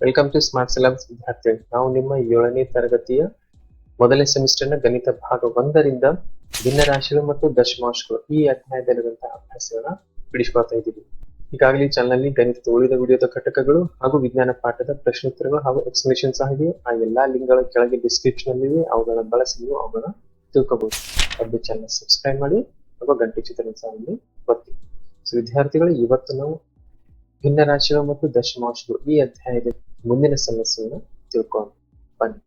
Welcome to smart syllabus ವಿದ್ಯಾರ್ಥಿ ನಾವು ನಿಮ್ಮ ಏಳನೇ ತರಗತಿಯ ಮೊದಲನೇ ಸೆಮಿಸ್ಟರ್ನ ಗಣಿತ ಭಾಗ ಒಂದರಿಂದ ಭಿನ್ನ ರಾಶಿಗಳು ಮತ್ತು ದಶಮಾಂಶಗಳು ಈ ಅಧ್ಯಾಯದಲ್ಲಿರುವಂತಹ ಅಭ್ಯಾಸಗಳನ್ನ ಬಿಡಿಸ್ಕೊಳ್ತಾ ಇದ್ದೀವಿ. ಈಗಾಗಲೇ ಚಾನಲ್ನಲ್ಲಿ ಚಾನಲ್ನಲ್ಲಿ ಗಣಿತದ ಉಳಿದ ವಿಡಿಯೋದ ಘಟಕಗಳು ಹಾಗೂ ವಿಜ್ಞಾನ ಪಾಠದ ಪ್ರಶ್ನೋತ್ತರಗಳು ಹಾಗೂ ಎಕ್ಸ್ಪ್ಲನೇಷನ್ ಸಹ ಇದೆ ಆ ಎಲ್ಲಾ ಲಿಂಕ್ಗಳ ಕೆಳಗೆ ಡಿಸ್ಕ್ರಿಪ್ಷನ್ ಅಲ್ಲಿ ಇವೆ. ಅವುಗಳನ್ನ ಬಳಸಿ ನೀವು ಅವುಗಳನ್ನ ತಿಳ್ಕೋಬಹುದು ಅದು ಚಾನಲ್ ಸಬ್ಸ್ಕ್ರೈಬ್ ಮಾಡಿ ಹಾಗೂ ಗಂಟೆ ಚಿತ್ರ ಸಹ ಸೊ ವಿದ್ಯಾರ್ಥಿಗಳು, ಇವತ್ತು ನಾವು ಭಿನ್ನ ರಾಶಿಗಳು ಮತ್ತು ದಶಮಾಂಶಗಳು ಈ ಅಧ್ಯಾಯದ ಮುಂದಿನ ಸಮಸ್ಯೆಯನ್ನು ತಿಳ್ಕೊಂಡು ಬನ್ನಿ.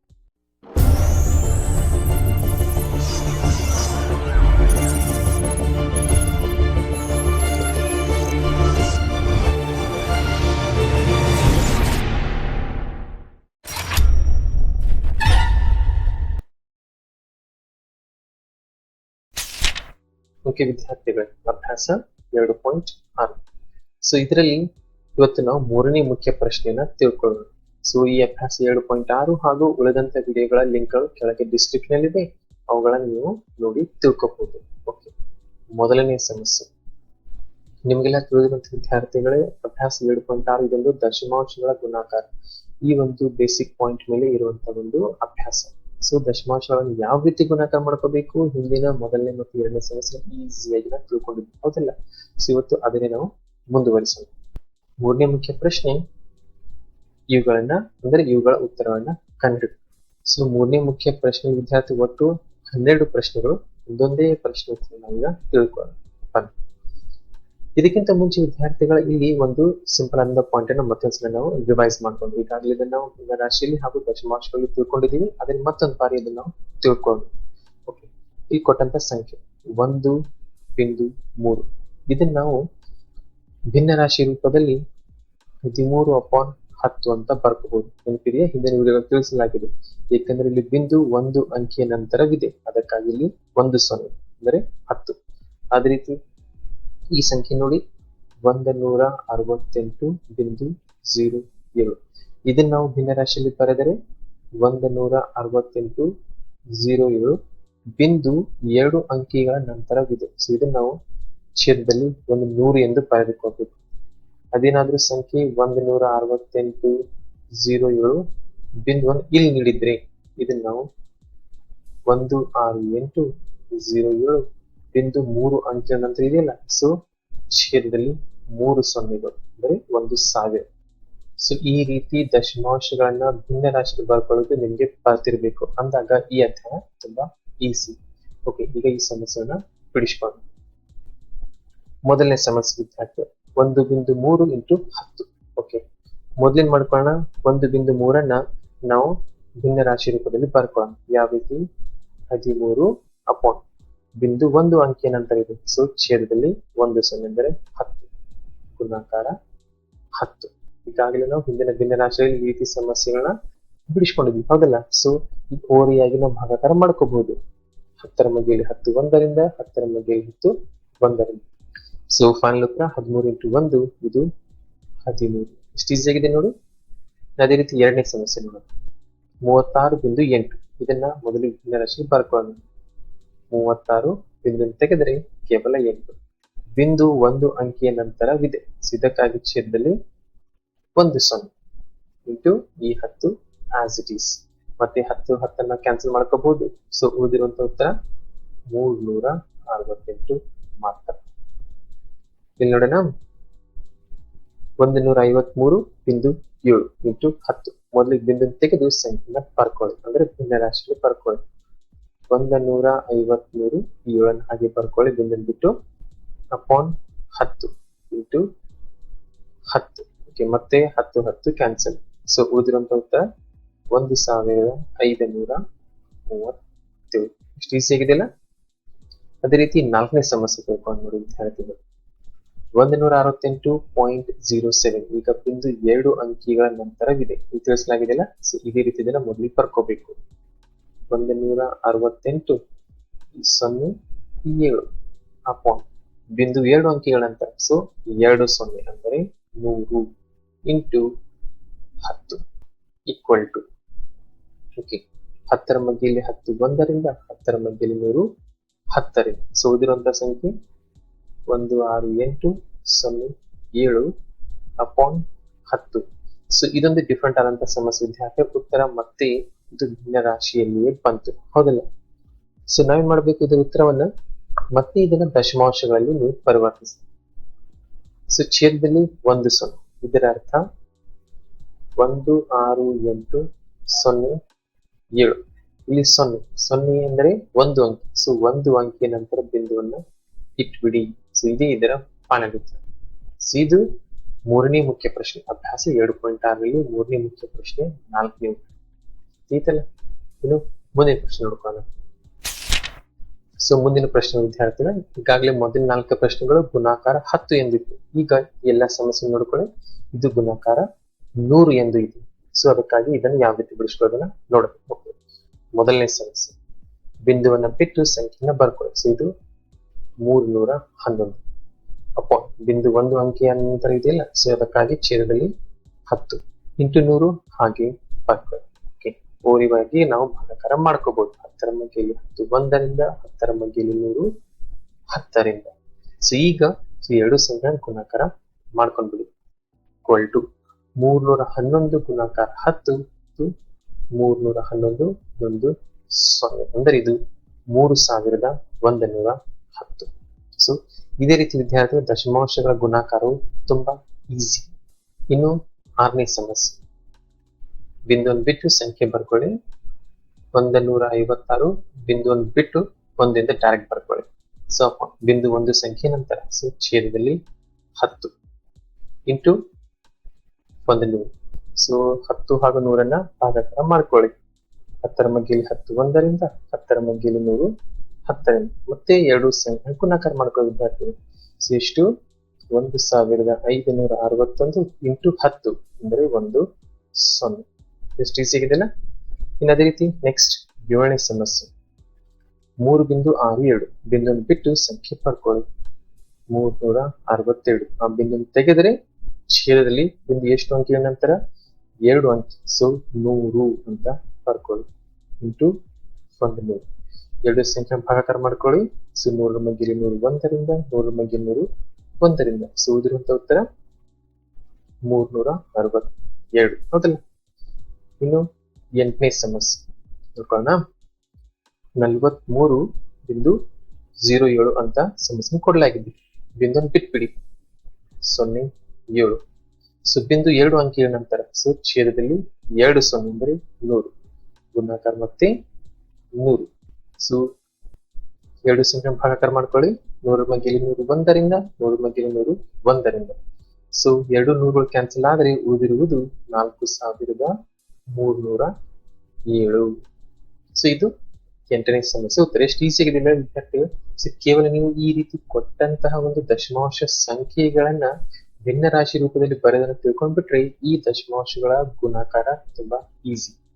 ಓಕೆ ವಿದ್ಯಾರ್ಥಿಗಳ ಅಭ್ಯಾಸ ಎರಡು ಪಾಯಿಂಟ್ ಆರು. ಸೊ ಇದರಲ್ಲಿ ಇವತ್ತು ನಾವು ಮೂರನೇ ಮುಖ್ಯ ಪ್ರಶ್ನೆಯನ್ನ ತಿಳ್ಕೊಳ್ಳೋಣ. ಸೊ ಈ ಅಭ್ಯಾಸ ಎರಡು ಪಾಯಿಂಟ್ ಆರು ಹಾಗೂ ಉಳಿದಂತ ವಿಡಿಯೋಗಳ ಲಿಂಕ್ಗಳು ಕೆಳಗೆ ಡಿಸ್ಕ್ರಿಪ್ಷನ್ ಇದೆ ಅವುಗಳನ್ನ ನೀವು ನೋಡಿ ತಿಳ್ಕೊಬಹುದು ಓಕೆ ಮೊದಲನೇ ಸಮಸ್ಯೆ. ನಿಮಗೆಲ್ಲ ತಿಳಿದಿರುವಂತ ವಿದ್ಯಾರ್ಥಿಗಳೇ, ಅಭ್ಯಾಸ ಎರಡು ಪಾಯಿಂಟ್ ಆರು ಇದೊಂದು ದಶಮಾಂಶಗಳ ಗುಣಾಕಾರ. ಈ ಒಂದು ಬೇಸಿಕ್ ಪಾಯಿಂಟ್ ಮೇಲೆ ಇರುವಂತಹ ಒಂದು ಅಭ್ಯಾಸ. ಸೊ ದಶಮಾಂಶಗಳನ್ನು ಯಾವ ರೀತಿ ಗುಣಾಕಾರ ಮಾಡ್ಕೋಬೇಕು? ಹಿಂದಿನ ಮೊದಲನೇ ಮತ್ತು ಎರಡನೇ ಸಮಸ್ಯೆ ಈಸಿಯಾಗಿ ನಾವು ತಿಳ್ಕೊಂಡಿದ್ವಿ. ಹೌದಲ್ಲ? ಸೊ ಇವತ್ತು ಅದನ್ನೇ ನಾವು ಮುಂದುವರಿಸೋಣ. ಮೂರನೇ ಮುಖ್ಯ ಪ್ರಶ್ನೆ, ಇವುಗಳನ್ನ, ಅಂದ್ರೆ ಇವುಗಳ ಉತ್ತರವನ್ನ ಕಂಡು ಸೊ ಮೂರನೇ ಮುಖ್ಯ ಪ್ರಶ್ನೆ ವಿದ್ಯಾರ್ಥಿ, ಒಟ್ಟು ಹನ್ನೆರಡು ಪ್ರಶ್ನೆಗಳು, ಒಂದೊಂದೇ ಪ್ರಶ್ನೆ ನಾವೀಗ ತಿಳ್ಕೊಳ್ಳೋಣ. ಇದಕ್ಕಿಂತ ಮುಂಚೆ ವಿದ್ಯಾರ್ಥಿಗಳ ಇಲ್ಲಿ ಒಂದು ಸಿಂಪಲ್ ಆದ ಪಾಯಿಂಟ್ ಅನ್ನು ಮತ್ತೊಂದ್ಸಲ ನಾವು ರಿವೈಸ್ ಮಾಡ್ಕೊಂಡು, ಈಗಾಗಲೇ ಇದನ್ನ ನಾವು ರಾಶಿಯಲ್ಲಿ ಹಾಗೂ ದಶಮಾಂಶಗಳಲ್ಲಿ ತಿಳ್ಕೊಂಡಿದ್ದೀವಿ ಅದನ್ನ ಮತ್ತೊಂದು ಬಾರಿ ಇದನ್ನ ನಾವು ತಿಳ್ಕೊಂಡು ಓಕೆ ಇಲ್ಲಿ ಕೊಟ್ಟಂತ ಸಂಖ್ಯೆ, ಒಂದು, ಬಿಂದು, ಮೂರು. ಇದನ್ನ ನಾವು ಭಿನ್ನ ರಾಶಿ ರೂಪದಲ್ಲಿ ಹದಿಮೂರು ಅಪಾನ್ ಹತ್ತು ಅಂತ ಬರ್ಕೋಬಹುದು ನೆನಪಿದೆಯೇ? ಹಿಂದಿನ ವಿಡಿಯೋ ತಿಳಿಸಲಾಗಿದೆ. ಏಕೆಂದ್ರೆ ಇಲ್ಲಿ ಬಿಂದು ಒಂದು ಅಂಕಿಯ ನಂತರವಿದೆ. ಅದಕ್ಕಾಗಿ ಇಲ್ಲಿ ಒಂದು ಸೊನ್ನೆ, ಅಂದರೆ ಹತ್ತು. ಅದೇ ರೀತಿ ಈ ಸಂಖ್ಯೆ ನೋಡಿ ಒಂದ ನೂರ ಅರವತ್ತೆಂಟು ಬಿಂದು ಜೀರೋ ಏಳು. ಇದನ್ನ ನಾವು ಭಿನ್ನ ರಾಶಿಯಲ್ಲಿ ಬರೆದರೆ ಒಂದ ನೂರ ಅರವತ್ತೆಂಟು ಜೀರೋ ಏಳು ಬಿಂದು ಎರಡು ಅಂಕಿಗಳ ನಂತರವಿದೆ. ಸೊ ಇದನ್ನ ನಾವು ಛೇದದಲ್ಲಿ ಒಂದು ನೂರು ಎಂದು ಪಡೆದುಕೊಂಡಿದೆ ಅದೇನಾದ್ರೂ ಸಂಖ್ಯೆ ಒಂದು ನೂರ ಅರವತ್ತೆಂಟು ಜೀರೋ ಏಳು, ಬಿಂದು ಒಂದು ಇಲ್ಲಿ ನೀಡಿದ್ರೆ ಇದನ್ನ ನಾವು ಒಂದು ಆರು ಎಂಟು, ಜೀರೋ ಏಳು, ಬಿಂದು ಮೂರು ಅಂಕಿ ನಂತರ ಇದೆಯಲ್ಲ? ಸೊ ಛೇದದಲ್ಲಿ ಮೂರು ಸೊನ್ನೆಗಳು ಅಂದ್ರೆ ಒಂದು ಸಾವಿರ. ಸೊ ಈ ರೀತಿ ದಶಮಾಂಶಗಳನ್ನ ಭಿನ್ನ ರಾಶಿ ಬರ್ಕೊಳ್ಳೋದು ನಿಮ್ಗೆ ಬರ್ತಿರ್ಬೇಕು. ಅಂದಾಗ ಈ ಅಧ್ಯಾಯ ತುಂಬಾ ಈಸಿ ಓಕೆ ಈಗ ಈ ಸಮಸ್ಯೆಯನ್ನ ಬಿಡಿಸ್ಕೊಂಡು ಮೊದಲನೇ ಸಮಸ್ಯೆ ವಿದ್ಯಾರ್ಥಿ. ಒಂದು ಬಿಂದು ಮೂರು ಇಂಟು ಹತ್ತು. ಓಕೆ ಮೊದಲಿನ ಮಾಡ್ಕೊಳ್ಳೋಣ ಒಂದು ಬಿಂದು ಮೂರನ್ನ ನಾವು ಭಿನ್ನ ರಾಶಿ ರೂಪದಲ್ಲಿ ಬರ್ಕೊಳ್ಳೋಣ ಯಾವ ರೀತಿ? ಹದಿಮೂರು ಅಪಾನ್ ಬಿಂದು ಒಂದು ಅಂಕಿ ನಂತರ ಇದೆ. ಸೊ ಛೇದದಲ್ಲಿ ಒಂದು ಸೊನ್ನೆ ಅಂದರೆ ಹತ್ತು. ಗುಣಾಕಾರ ಹತ್ತು. ಈಗಾಗಲೇ ನಾವು ಹಿಂದಿನ ಭಿನ್ನ ರಾಶಿಯಲ್ಲಿ ಈ ರೀತಿ ಸಮಸ್ಯೆಗಳನ್ನ ಬಿಡಿಸ್ಕೊಂಡಿದ್ವಿ. ಹೌದಲ್ಲ? ಸೊ ಈ ಓರಿಯಾಗಿ ನಾವು ಭಾಗಾಕಾರ ಮಾಡ್ಕೋಬಹುದು ಹತ್ತರ ಮಧ್ಯೆಯಲ್ಲಿ ಹತ್ತು ಒಂದರಿಂದ ಹತ್ತರ ಮಧ್ಯೆಯಲ್ಲಿ ಹತ್ತು ಒಂದರಿಂದ ಸೊ ಫೈನಲ್ ಉತ್ತರ, ಹದಿಮೂರು ಇಂಟು ಒಂದು, ಇದು ಹದಿಮೂರು. ಇಷ್ಟು ಈಸಿ ಆಗಿದೆ ನೋಡಿ? ಅದೇ ರೀತಿ ಎರಡನೇ ಸಮಸ್ಯೆ ನೋಡೋಣ. ಮೂವತ್ತಾರು ಬಿಂದು ಎಂಟು. ಇದನ್ನ ಮೊದಲು ಭಿನ್ನ ರಾಶಿ ಬರ್ಕೊಳ್ಳೋಣ. ಮೂವತ್ತಾರು ಬಿಂದು ತೆಗೆದರೆ ಕೇವಲ ಎಂಟು. ಬಿಂದು ಒಂದು ಅಂಕಿಯ ನಂತರವಿದೆ. ಸೊ ಇದಕ್ಕಾಗಿ ಛೇದದಲ್ಲಿ ಒಂದು ಸೊನ್ನೆ ಇಂಟು ಈ ಹತ್ತು ಆಸ್ ಇಟ್ ಈಸ್ ಮತ್ತೆ ಹತ್ತು, ಹತ್ತನ್ನ ಕ್ಯಾನ್ಸಲ್ ಮಾಡ್ಕೋಬಹುದು. ಸೊ ಉಳಿದಿರುವಂತ ಉತ್ತರ ಮೂರ್ನೂರ ಅರವತ್ತೆಂಟು ಮಾತ್ರ. ಇಲ್ಲಿ ನೋಡೋಣ. ಒಂದು ನೂರ ಐವತ್ಮೂರು ಬಿಂದು ಏಳು ಇಂಟು ಹತ್ತು. ಮೊದಲಿಗೆ ಬಿಂದು ತೆಗೆದು ಸಂಖ್ಯೆನ ಬರ್ಕೊಳ್ಳಿ ಅಂದ್ರೆ ಭಿನ್ನ ರಾಶಿಯಲ್ಲಿ ಬರ್ಕೊಳ್ಳಿ ಒಂದ ನೂರ ಐವತ್ಮೂರು ಏಳನ್ನ ಹಾಗೆ ಬರ್ಕೊಳ್ಳಿ. ಬಿಂದನ್ ಬಿಟ್ಟು ಅಪಾನ್ ಹತ್ತು ಇಂಟು ಹತ್ತು. ಓಕೆ ಮತ್ತೆ ಹತ್ತು ಹತ್ತು ಕ್ಯಾನ್ಸಲ್ ಸೊ ಉಳಿದಿರುವಂತ ಉತ್ತರ ಒಂದು ಸಾವಿರದ ಐದು ನೂರ ಮೂವತ್ತೇಳು ಇಷ್ಟು ಈಸಿ ಆಗಿದೆಯಲ್ಲ ಅದೇ ರೀತಿ ನಾಲ್ಕನೇ ಸಮಸ್ಯೆ ತಿಳ್ಕೊಂಡು ನೋಡಿ ವಿದ್ಯಾರ್ಥಿಗಳು. ಒಂದು ನೂರ ಅರವತ್ತೆಂಟು ಪಾಯಿಂಟ್ ಜೀರೋ ಸೆವೆನ್ ಈಗ ಬಿಂದು ಎರಡು ಅಂಕಿಗಳ ನಂತರವಿದೆ. ಇದು ತಿಳಿಸಲಾಗಿದೆಯಲ್ಲ? ಸೊ ಇದೇ ರೀತಿ ಇದನ್ನ ಮೊದಲಿಗೆ ಬರ್ಕೋಬೇಕು ಒಂದು ನೂರ ಅರವತ್ತೆಂಟು ಸೊನ್ನೆ ಏಳು ಅಪಾನ್ ಬಿಂದು ಎರಡು ಅಂಕಿಗಳ ನಂತರ. ಸೊ ಎರಡು ಸೊನ್ನೆ ಅಂದರೆ ನೂರು ಇಂಟು ಹತ್ತು ಈಕ್ವಲ್ ಟು ಓಕೆ ಹತ್ತರ ಮಧ್ಯೆಯಲ್ಲಿ ಹತ್ತು ಒಂದರಿಂದ ಹತ್ತರ ಮಧ್ಯೆಯಲ್ಲಿ ನೂರು ಹತ್ತರಿಂದ. ಸೊ ಉಳಿದಿರುವಂತಹ ಸಂಖ್ಯೆ ಒಂದು ಆರು ಎಂಟು ಸೊನ್ನೆ ಏಳು ಅಪಾನ್ ಹತ್ತು. ಸೊ ಇದೊಂದು ಡಿಫ್ರೆಂಟ್ ಆದಂತ ಸಮಸ್ಯೆ ವಿದ್ಯಾರ್ಥಿ, ಉತ್ತರ ಮತ್ತೆ ಇದು ಭಿನ್ನ ರಾಶಿಯಲ್ಲಿಯೇ ಬಂತು. ಹೌದಲ್ಲ? ಸೊ ನಾವೇನ್ ಮಾಡ್ಬೇಕು ಇದರ ಉತ್ತರವನ್ನ? ಮತ್ತೆ ಇದನ್ನ ದಶಮಾಂಶಗಳಲ್ಲಿ ನೀವು ಪರಿವರ್ತಿಸಿ. ಸೊ ಛೇದದಲ್ಲಿ ಒಂದು ಸೊನ್ನೆ. ಇದರ ಅರ್ಥ ಒಂದು, ಆರು, ಎಂಟು, ಸೊನ್ನೆ, ಏಳು. ಇಲ್ಲಿ ಸೊನ್ನೆ. ಸೊನ್ನೆ ಅಂದರೆ ಒಂದು ಅಂಕಿ. ಸೊ ಒಂದು ಅಂಕಿಯ ನಂತರ ಬಿಂದುವನ್ನ ಇಟ್ಬಿಡಿ. ಸೊ ಇದೇ ಇದರ ಪಾನಗುತ್ತ ಸೊ ಇದು ಮೂರನೇ ಮುಖ್ಯ ಪ್ರಶ್ನೆ, ಅಭ್ಯಾಸ ಎರಡು ಪಾಯಿಂಟ್ ಆರಲ್ಲಿ ಮೂರನೇ ಮುಖ್ಯ ಪ್ರಶ್ನೆ, ನಾಲ್ಕನೇ ಈತಲ್ಲ ಇನ್ನು ಮುಂದಿನ ಪ್ರಶ್ನೆ ನೋಡ್ಕೊಳ್ಳೋಣ. ಸೊ ಮುಂದಿನ ಪ್ರಶ್ನೆ ವಿದ್ಯಾರ್ಥಿಗಳ, ಈಗಾಗಲೇ ಮೊದಲ ನಾಲ್ಕು ಪ್ರಶ್ನೆಗಳು ಗುಣಾಕಾರ ಹತ್ತು ಎಂದಿತ್ತು. ಈಗ ಎಲ್ಲ ಸಮಸ್ಯೆ ನೋಡ್ಕೊಳ್ಳಿ. ಇದು ಗುಣಾಕಾರ ನೂರು ಎಂದು ಇದೆ. ಸೊ ಅದಕ್ಕಾಗಿ ಇದನ್ನು ಯಾವ ರೀತಿ ಬಿಡಿಸ್ಕೊಳ್ಳೋದನ್ನ ನೋಡಬೇಕು ಮೊದಲನೇ ಸಮಸ್ಯೆ. ಬಿಂದುವನ್ನ ಬಿಟ್ಟು ಸಂಖ್ಯೆಯನ್ನ ಬರ್ಕೊಳ್ಳಿ. ಸೊ ಇದು ಮೂರು ನೂರ ಹನ್ನೊಂದು. ಅಪ್ಪ, ಬಿಂದು ಒಂದು ಅಂಕಿ ನಂತರ ಇದೆಯಲ್ಲ ಸೊ ಅದಕ್ಕಾಗಿ ಛೇದದಲ್ಲಿ ಹತ್ತು. ಇಂಟು ನೂರು ಹಾಗೆ ಬರ್ಕೊಳ್ಳಿ ಓಕೆ ಓರಿವಾಗಿ ನಾವು ಭಾಗಾಕಾರ ಮಾಡ್ಕೋಬಹುದು ಹತ್ತರ ಮಗ್ಗೆಯಲ್ಲಿ ಹತ್ತು ಒಂದರಿಂದ, ಹತ್ತರ ಮಗ್ಗೆಯಲ್ಲಿ ನೂರು ಹತ್ತರಿಂದ. ಸೊ, ಈಗ ಸೊ ಎರಡು ಸಂಖ್ಯೆ ಗುಣಾಕಾರ ಮಾಡ್ಕೊಂಡ್ಬಿಡಿ. ಈಕ್ವಲ್ ಟು ಮೂರ್ನೂರ ಹನ್ನೊಂದು ಗುಣಾಕಾರ ಹತ್ತು ಮೂರ್ನೂರ ಹನ್ನೊಂದು ಒಂದು ಸೊನ್ನೆ. ಅಂದ್ರೆ ಇದು ಮೂರು ಸಾವಿರದ ಒಂದು ನೂರ ಹತ್ತು. ಸೊ ಇದೇ ರೀತಿ ವಿದ್ಯಾರ್ಥಿಗಳು ದಶಮಾಂಶಗಳ ಗುಣಾಕಾರವು ತುಂಬಾ ಈಸಿ ಇನ್ನು ಆರನೇ ಸಮಸ್ಯೆ. ಬಿಂದುವನ್ನು ಬಿಟ್ಟು ಸಂಖ್ಯೆ ಬರ್ಕೊಳ್ಳಿ. ಒಂದ ನೂರ ಐವತ್ತಾರು, ಬಿಂದುವನ್ನು ಬಿಟ್ಟು ಒಂದಿಂದ ಡೈರೆಕ್ಟ್ ಬರ್ಕೊಳ್ಳಿ. ಸೊ ಬಿಂದು ಒಂದು ಸಂಖ್ಯೆ ನಂತರ ಸೊ ಛೇದದಲ್ಲಿ ಹತ್ತು. ಇಂಟು ಒಂದು ನೂರು. ಸೊ ಹತ್ತು ಹಾಗೂ ನೂರನ್ನ ಭಾಗಾಕಾರ ಮಾಡ್ಕೊಳ್ಳಿ. ಹತ್ತರ ಮಗ್ಗಿಲಿ ಹತ್ತು ಒಂದರಿಂದ ಹತ್ತರ ಮಗ್ಗಿಲಿ ನೂರು. ಹತ್ತರಿಂದ, ಮತ್ತೆ ಎರಡು ಸಂಖ್ಯೆ ಗುಣಾಕಾರ ಮಾಡ್ಕೊಳ್ಳಿ ವಿದ್ಯಾರ್ಥಿಗಳು ಸೊ ಎಷ್ಟು ಒಂದು ಸಾವಿರದ ಐದುನೂರ ಅರವತ್ತೊಂದು ಇಂಟು ಹತ್ತು ಅಂದ್ರೆ ಒಂದು ಸೊನ್ನೆ. ಎಷ್ಟು ಈಸಿ ಆಗಿದೆಲ್ಲ ಇನ್ನು ಅದೇ ರೀತಿ ನೆಕ್ಸ್ಟ್ ಏಳನೇ ಸಮಸ್ಯೆ. ಮೂರು ಬಿಂದು ಆರು ಏಳು, ಬಿಂದುವನ್ನು ಬಿಟ್ಟು ಸಂಖ್ಯೆ ಪಡ್ಕೊಳ್ಳಿ. ಮೂರ್ನೂರ ಅರವತ್ತೇಳು. ಆ ಬಿಂದು ತೆಗೆದರೆ ಛೇದದಲ್ಲಿ ಬಿಂದು ಎಷ್ಟು ಅಂಕಿ ನಂತರ? ಎರಡು ಅಂಕಿ ಸೊ ನೂರು ಅಂತ ಪಡ್ಕೊಳ್ಳಿ. ಇಂಟು ಒಂದು ನೂರು. ಎರಡು ಸಂಖ್ಯೆ ಭಾಗಾಕಾರ ಮಾಡ್ಕೊಳ್ಳಿ. ಸೊ ನೂರ ಮಗ್ಗಿಲಿ ನೂರು ಒಂದರಿಂದ, ನೂರ ಮಗ್ಗಿ ನೂರು ಒಂದರಿಂದ. ಸೊ ಇದಿರುವಂತ ಉತ್ತರ ಮೂರ್ನೂರ ಅರವತ್ ಎರಡು ಹೌದಲ್ಲ? ಇನ್ನು ಎಂಟನೇ ಸಮಸ್ಯೆ. ನೋಡ್ಕೊಳ್ಳೋಣ. ನಲ್ವತ್ಮೂರು ಬಿಂದು ಜೀರೋ ಏಳು ಅಂತ ಸಮಸ್ಯೆ ಕೊಡಲಾಗಿದೆ. ಬಿಂದು ಬಿಟ್ಬಿಡಿ. ಸೊನ್ನೆ ಏಳು. ಸೊ ಬಿಂದು ಎರಡು ಅಂಕಿಯ ನಂತರ ಸೊ ಛೇದದಲ್ಲಿ ಎರಡು ಸೊನ್ನೆ ಅಂದರೆ ನೂರು ಗುಣಾಕಾರ ಮತ್ತೆ ನೂರು ಸೊ, ಎರಡು ಸಂಖ್ಯೆ ಭಾಗಾಕಾರ ಮಾಡ್ಕೊಳ್ಳಿ. ನೂರ ಮಗ್ಗಿಲಿ ನೂರು ಒಂದರಿಂದ, ನೂರ ಮಗ್ಗಿಲಿ ನೂರು ಒಂದರಿಂದ. ಸೊ, ಎರಡು ನೂರುಗಳು ಕ್ಯಾನ್ಸಲ್ ಆದರೆ ಉಳಿದಿರುವುದು ನಾಲ್ಕು ಸಾವಿರದ ಮೂರ್ನೂರ ಏಳು. ಸೊ, ಇದು ಎಂಟನೇ ಸಮಸ್ಯೆ. ಉತ್ತರ ಎಷ್ಟು ಈಸಿ ಆಗಿದೆ ವಿದ್ಯಾರ್ಥಿಗಳು, ಸೊ, ಕೇವಲ ನೀವು ಈ ರೀತಿ ಕೊಟ್ಟಂತಹ ಒಂದು ದಶಮಾಂಶ ಸಂಖ್ಯೆಗಳನ್ನ ಭಿನ್ನ ರಾಶಿ ರೂಪದಲ್ಲಿ ಬರೆದನ್ನು ತಿಳ್ಕೊಂಡ್ಬಿಟ್ರೆ ಈ ದಶಮಾಂಶಗಳ ಗುಣಾಕಾರ ತುಂಬಾ ಈಸಿ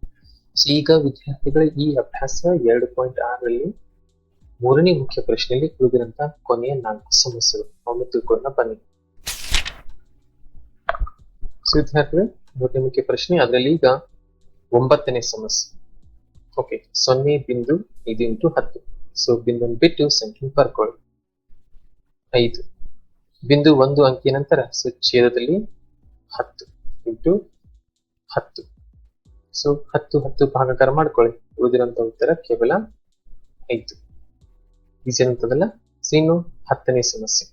ಈಗ ವಿದ್ಯಾರ್ಥಿಗಳ ಈ ಅಭ್ಯಾಸ ಎರಡು ಪಾಯಿಂಟ್ ಆರರಲ್ಲಿ ಮೂರನೇ ಮುಖ್ಯ ಪ್ರಶ್ನೆಯಲ್ಲಿ ಉಳಿದಿರಂತ ಕೊನೆಯ ನಾಲ್ಕು ಸಮಸ್ಯೆಗಳು. ಅವನ್ನು ತಿಳ್ಕೊಂಡ ಬನ್ನಿ. ವಿದ್ಯಾರ್ಥಿಗಳು, ಮೂರನೇ ಮುಖ್ಯ ಪ್ರಶ್ನೆ, ಅದರಲ್ಲಿ ಈಗ ಒಂಬತ್ತನೇ ಸಮಸ್ಯೆ. ಓಕೆ ಸೊನ್ನೆ ಬಿಂದು ಐದು ಇಂಟು ಹತ್ತು. ಸೊ ಬಿಂದು ಬಿಟ್ಟು ಸಂಖ್ಯೆ ಬರ್ಕೊಳ್ಳಿ. ಐದು. ಬಿಂದು ಒಂದು ಅಂಕಿ ನಂತರ ಸೊ ಛೇದದಲ್ಲಿ ಹತ್ತು. ಇಂಟು ಹತ್ತು. ಸೊ ಹತ್ತು ಹತ್ತು ಭಾಗಾಕಾರ ಮಾಡ್ಕೊಳ್ಳಿ. ಉಳಿದಿರೋಂಥ ಉತ್ತರ ಕೇವಲ ಐದು. ಈಸಿ ಇನ್ನು ಹತ್ತನೇ ಸಮಸ್ಯೆ.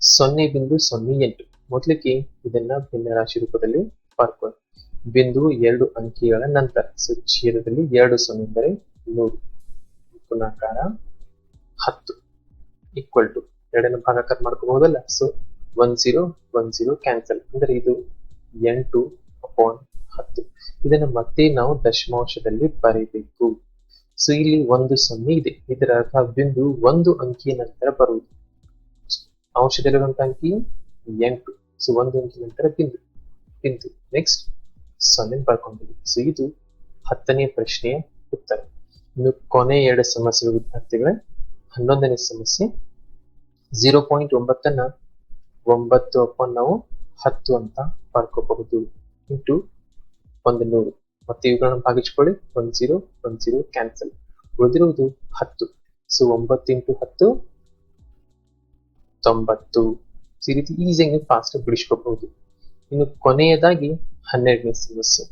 ಸೊನ್ನೆ ಬಿಂದು ಸೊನ್ನೆ ಎಂಟು. ಮೊದಲಿಗೆ ಇದನ್ನ ಭಿನ್ನ ರಾಶಿ ರೂಪದಲ್ಲಿ ಪಾರ್ಕೊಳ್ಳಿ. ಬಿಂದು ಎರಡು ಅಂಕಿಗಳ ನಂತರ, ಸೊ ಛೇದದಲ್ಲಿ ಎರಡು ಸೊನ್ನೆ ಎಂದರೆ ನೂರು. ಗುಣಾಕಾರ ಹತ್ತು. ಈಕ್ವಲ್ ಟು ಎರಡನ್ನ ಭಾಗಾಕಾರ ಮಾಡ್ಕೋಬಹುದಲ್ಲ? So one zero one zero cancel ಅಂದ್ರೆ ಇದು ಎಂಟು ಅಪಾನ್ ಹತ್ತು. ಇದನ್ನು ಮತ್ತೆ ನಾವು ದಶಮಾಂಶದಲ್ಲಿ ಬರೀಬೇಕು. ಸೊ ಇಲ್ಲಿ ಒಂದು ಸೊನ್ನೆ ಇದೆ. ಇದರ ಅರ್ಥ ಬಿಂದು ಒಂದು ಅಂಕಿಯ ನಂತರ ಬರುವುದು. ಅಂಶದಲ್ಲಿರುವಂತಹ ಅಂಕಿ ಎಂಟು. ಸೊ, ಒಂದು ಅಂಕಿ ನಂತರ ಬಿಂದು. ಬಿಂದು. ನೆಕ್ಸ್ಟ್ ಸೊನ್ನೆ ಬರ್ಕೊಂಡಿದೆ ಸೊ ಇದು ಹತ್ತನೇ ಪ್ರಶ್ನೆಯ ಉತ್ತರ. ಇನ್ನು ಕೊನೆ ಎರಡು ಸಮಸ್ಯೆ ವಿದ್ಯಾರ್ಥಿಗಳ. ಹನ್ನೊಂದನೇ ಸಮಸ್ಯೆ. ಜೀರೋ ಪಾಯಿಂಟ್ ಒಂಬತ್ತನ್ನ ಒಂಬತ್ತು ಅಪ್ಪ ನಾವು ಹತ್ತು ಅಂತ ಬರ್ಕೋಬಹುದು ಇಂಟು ಒಂದು ನೂರು ಮತ್ತೆ ಇವುಗಳನ್ನು ಭಾಗಿಸ್ಕೊಳ್ಳಿ. ಒಂದ್ ಜೀರೋ ಒಂದ್ ಜೀರೋ ಕ್ಯಾನ್ಸಲ್ ಉಳಿದಿರುವುದು ಹತ್ತು. ಸೊ ಒಂಬತ್ತು ಇಂಟು ಹತ್ತು, ತೊಂಬತ್ತು. ಈ ರೀತಿ ಈಸಿಯಾಗಿ ನೀವು ಫಾಸ್ಟ್ ಬಿಡಿಸ್ಕೋಬಹುದು ಇನ್ನು ಕೊನೆಯದಾಗಿ ಹನ್ನೆರಡನೇ ಸಮಸ್ಯೆ.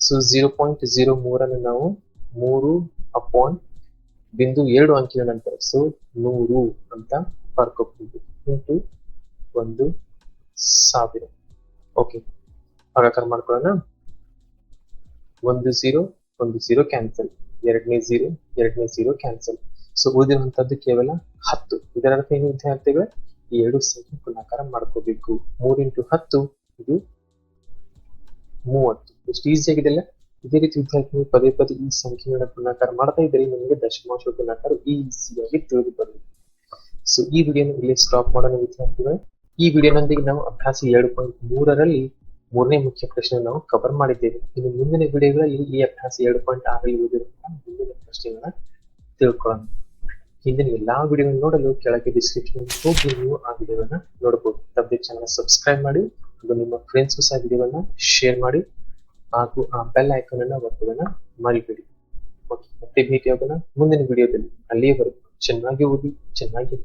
ಸೊ ಜೀರೋ ಪಾಯಿಂಟ್ ಜೀರೋ ಮೂರನ್ನು ನಾವು ಮೂರು ಅಪಾನ್ ಬಿಂದು ಎರಡು ಅಂಕಿನ ನಂತರ ಸೊ ನೂರು ಅಂತ ಬರ್ಕೋಬಹುದು ಇಂಟು ಒಂದು ಸಾವಿರ. ಓಕೆ ಹಾಗಾದ್ರೆ ಮಾಡ್ಕೊಳ್ಳೋಣ. ಒಂದು ಜೀರೋ ಒಂದು ಜೀರೋ ಕ್ಯಾನ್ಸಲ್ ಎರಡನೇ ಜೀರೋ ಎರಡನೇ ಜೀರೋ ಕ್ಯಾನ್ಸಲ್ ಸೊ ಉಳಿದಿರುವಂತದ್ದು ಕೇವಲ ಹತ್ತು. ಇದರ ಅರ್ಥ ಏನು ವಿದ್ಯಾರ್ಥಿಗಳು? ಈ ಎರಡು ಸಂಖ್ಯೆ ಗುಣಾಕಾರ ಮಾಡ್ಕೋಬೇಕು. ಮೂರ್ ಇಂಟು ಹತ್ತು, ಇದು ಮೂವತ್ತು. ಎಷ್ಟು ಈಸಿ ಆಗಿದೆಲ್ಲ ಇದೇ ರೀತಿ ವಿದ್ಯಾರ್ಥಿಗಳು ಪದೇ ಪದೇ ಈ ಸಂಖ್ಯೆಗಳ ಗುಣಾಕಾರ ಮಾಡ್ತಾ ಇದ್ರೆ ನಿಮಗೆ ದಶಮಾಂಶ ಗುಣಾಕಾರ ಈಸಿಯಾಗಿ ತಿಳಿದು ಬರುತ್ತೆ. ಸೊ ಈ ವಿಡಿಯೋನ ಇಲ್ಲಿ ಸ್ಟಾಪ್ ಮಾಡೋಣ ವಿದ್ಯಾರ್ಥಿಗಳು. ಈ ವಿಡಿಯೋನೊಂದಿಗೆ ನಾವು ಅಭ್ಯಾಸ ಎರಡು ಪಾಯಿಂಟ್ ಮೂರರಲ್ಲಿ ಮೂರನೇ ಮುಖ್ಯ ಪ್ರಶ್ನೆ ನಾವು ಕವರ್ ಮಾಡಿದ್ದೇವೆ. ಇನ್ನು ಮುಂದಿನ ವಿಡಿಯೋಗಳಲ್ಲಿ ಈ ಅಭ್ಯಾಸ ಎರಡು ಪಾಯಿಂಟ್ ಆರಲ್ಲಿ ಮುಂದಿನ ಪ್ರಶ್ನೆಗಳನ್ನ ತಿಳ್ಕೊಳ್ಳೋಣ. ಹಿಂದಿನ ಎಲ್ಲಾ ವಿಡಿಯೋಗಳನ್ನು ನೋಡಲು ಕೆಳಗೆ ಡಿಸ್ಕ್ರಿಪ್ಷನ್ ಹೋಗಿ ನೀವು ಆ ವಿಡಿಯೋಗಳನ್ನ ನೋಡಬಹುದು. ತಪ್ಪದೆ ಚಾನಲ್ ಸಬ್ಸ್ಕ್ರೈಬ್ ಮಾಡಿ ಹಾಗೂ ನಿಮ್ಮ ಫ್ರೆಂಡ್ಸ್ ಸಹ ವಿಡಿಯೋವನ್ನ ಶೇರ್ ಮಾಡಿ ಹಾಗೂ ಆ ಬೆಲ್ ಐಕಾನ್ ಅನ್ನ ಒತ್ತೋದನ್ನ ಮರಿಬೇಡಿ. ಮತ್ತೆ ಭೇಟಿಯಾಗೋಣ ಮುಂದಿನ ವಿಡಿಯೋದಲ್ಲಿ. ಅಲ್ಲಿಯವರೆಗೂ ಚೆನ್ನಾಗಿ ಓದಿ, ಚೆನ್ನಾಗಿ